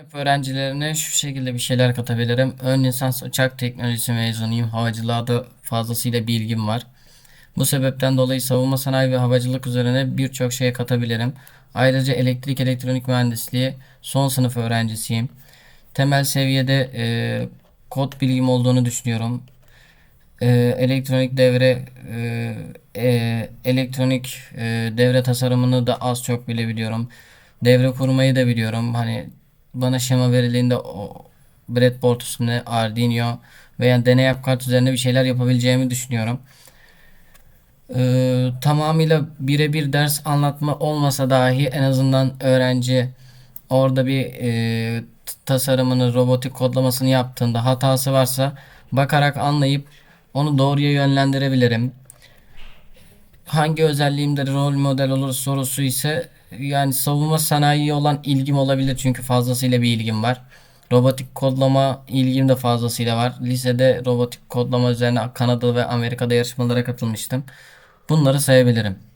Hep öğrencilerine şu şekilde bir şeyler katabilirim. Ön lisans uçak teknolojisi mezunuyum. Havacılığa da fazlasıyla bilgim var. Bu sebepten dolayı savunma sanayi ve havacılık üzerine birçok şey katabilirim. Ayrıca elektrik elektronik mühendisliği son sınıf öğrencisiyim. Temel seviyede e, kod bilgim olduğunu düşünüyorum. E, elektronik devre e, e, elektronik e, devre tasarımını da az çok bilebiliyorum. Devre kurmayı da biliyorum. Hani bana şema verildiğinde o breadboard üstüne Arduino veya deney yap kart üzerinde bir şeyler yapabileceğimi düşünüyorum. Ee, tamamıyla birebir ders anlatma olmasa dahi en azından öğrenci orada bir e, tasarımını, robotik kodlamasını yaptığında hatası varsa bakarak anlayıp onu doğruya yönlendirebilirim. Hangi özelliğimde rol model olur sorusu ise yani savunma sanayiye olan ilgim olabilir çünkü fazlasıyla bir ilgim var. Robotik kodlama ilgim de fazlasıyla var. Lisede robotik kodlama üzerine Kanada ve Amerika'da yarışmalara katılmıştım. Bunları sayabilirim.